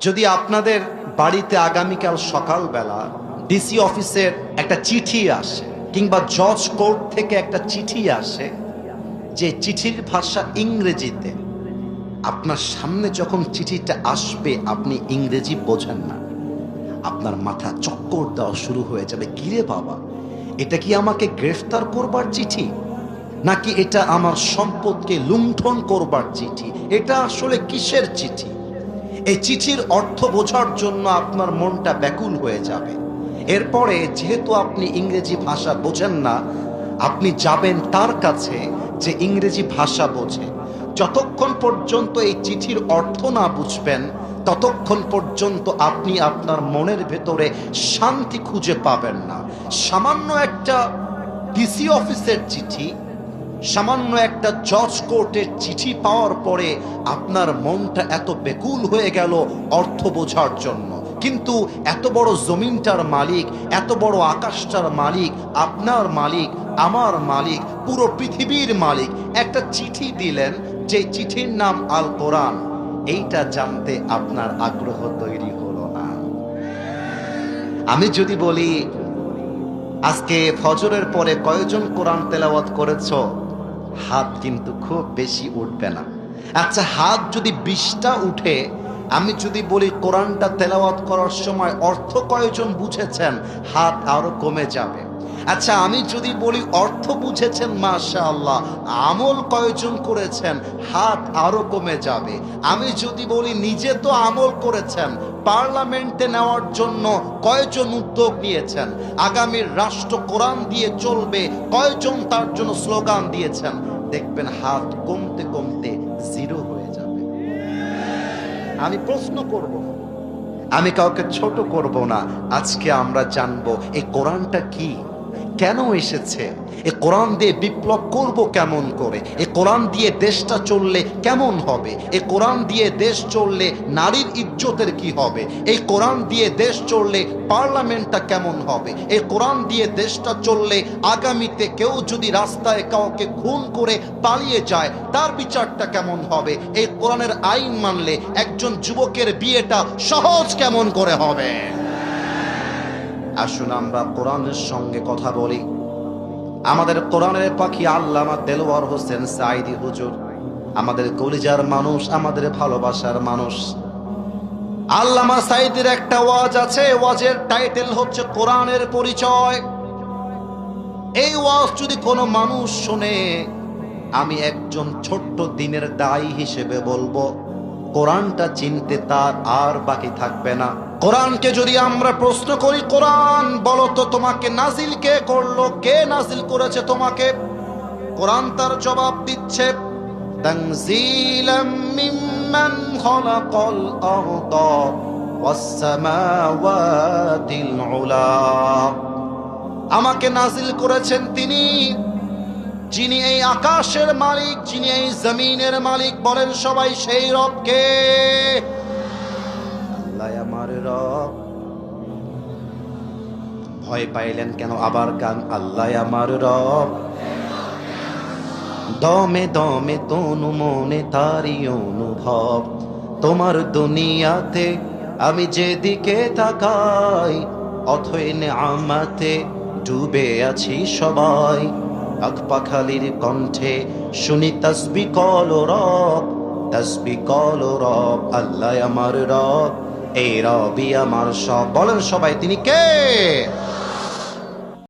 যদি আপনাদের বাড়িতে আগামীকাল সকালবেলা ডিসি অফিসের একটা চিঠি আসে কিংবা জজ কোর্ট থেকে একটা চিঠি আসে, যে চিঠির ভাষা ইংরেজিতে, আপনার সামনে যখন চিঠিটা আসবে, আপনি ইংরেজি বোঝেন না। আপনার মাথা চক্কর দেওয়া শুরু হয়ে যাবে। কিরে বাবা, এটা কি আমাকে গ্রেফতার করবার চিঠি? নাকি এটা আমার সম্পদকে লুণ্ঠন করবার চিঠি? এটা আসলে কিসের চিঠি? এই চিঠির অর্থ বোঝার জন্য আপনার মনটা ব্যাকুল হয়ে যাবে। এরপরে যেহেতু আপনি ইংরেজি ভাষা বোঝেন না, আপনি যাবেন তার কাছে যে ইংরেজি ভাষা বোঝে। যতক্ষণ পর্যন্ত এই চিঠির অর্থ না বুঝবেন, ততক্ষণ পর্যন্ত আপনি আপনার মনের ভেতরে শান্তি খুঁজে পাবেন না। সামান্য একটা ডিসি অফিসের চিঠি সামান্য একটা জজ কোর্টের চিঠি পাওয়ার পরে আপনার মনটা এত বেকুল হয়ে গেল অর্থ বোঝার জন্য। কিন্তু এত বড় জমিনটার মালিক, এত বড় আকাশটার মালিক, আপনার মালিক, আমার মালিক, পুরো পৃথিবীর মালিক একটা চিঠি দিলেন যে চিঠির নাম আল কোরআন এইটা জানতে আপনার আগ্রহ তৈরি হলো না। আমি যদি বলি, আজকে ফজরের পরে কয়জন কোরআন তেলাওয়াত করেছ? হাত কিন্তু খুব বেশি উঠবে না। আচ্ছা হাত যদি বিশটা উঠে, আমি যদি বলি কোরআনটা তেলাওয়াত করার সময় অর্থ কয়জন বুঝেছেন, হাত আরও কমে যাবে। আচ্ছা আমি যদি বলি অর্থ বুঝেছেন মাশা আল্লাহ আমল কয়জন করেছেন, হাত আরও কমে যাবে। আমি যদি বলি নিজে তো আমল করেছেন, পার্লামেন্টে নেওয়ার জন্য কয়জন উদ্যোগ নিয়েছেন আগামীর রাষ্ট্র কোরআন দিয়ে চলবে, কয়জন তার জন্য স্লোগান দিয়েছেন, দেখবেন হাত কমতে কমতে জিরো হয়ে যাবে। আমি প্রশ্ন করব, আমি কাউকে ছোট করব না, আজকে আমরা জানব এই কোরআনটা কি? কেন এসেছে? এ কোরআন দিয়ে বিপ্লব করব কেমন করে? এ কোরআন দিয়ে দেশটা চললে কেমন হবে? এ কোরআন দিয়ে দেশ চললে নারীর ইজ্জতের কি হবে? এই কোরআন দিয়ে দেশ চললে পার্লামেন্টটা কেমন হবে? এই কোরআন দিয়ে দেশটা চললে আগামীতে কেউ যদি রাস্তায় কাউকে খুন করে পালিয়ে যায়, তার বিচারটা কেমন হবে? এই কোরআনের আইন মানলে একজন যুবকের বিয়েটা সহজ কেমন করে হবে? আসুন আমরা কোরআনের সঙ্গে কথা বলি। আমাদের কোরআনের পাখি আল্লামা দেলোয়ার হোসেন সাইদি হুজুর। আমাদের কলিজার মানুষ, আমাদের ভালোবাসার মানুষ। আল্লামা সাইদির একটা ওয়াজ আছে, ওয়াজের টাইটেল হচ্ছে কোরআনের পরিচয়। এই ওয়াজ যদি কোনো মানুষ শুনে, আমি একজন ছোট্ট দিনের দায়ী হিসেবে বলব, কোরআনটা চিনতে তার আর বাকি থাকবে না। কোরআনকে যদি আমরা প্রশ্ন করি, কোরআন, বলো তো তোমাকে নাজিল কে করল? কে নাজিল করেছে তোমাকে? কোরআন তার জবাব দিচ্ছে আমাকে নাজিল করেছেন তিনি। যিনি এই আকাশের মালিক, যিনি এই জমিনের মালিক, বলেন সবাই সেই রবকে ভয় পাইলেন কেন আবার গান? আল্লাহ আমার রব। দমে দমে তনু মনে তারি অনুভব। তোমার দুনিয়াতে আমি যেদিকে তাকাই, অথই আমাতে ডুবে আছি সবাই। পাখালির কণ্ঠে শুনি তসবি কল রব, তসবি কল রব, আল্লাহ আমার রব। এই রবি আমার সব। বলেন সবাই তিনি কে?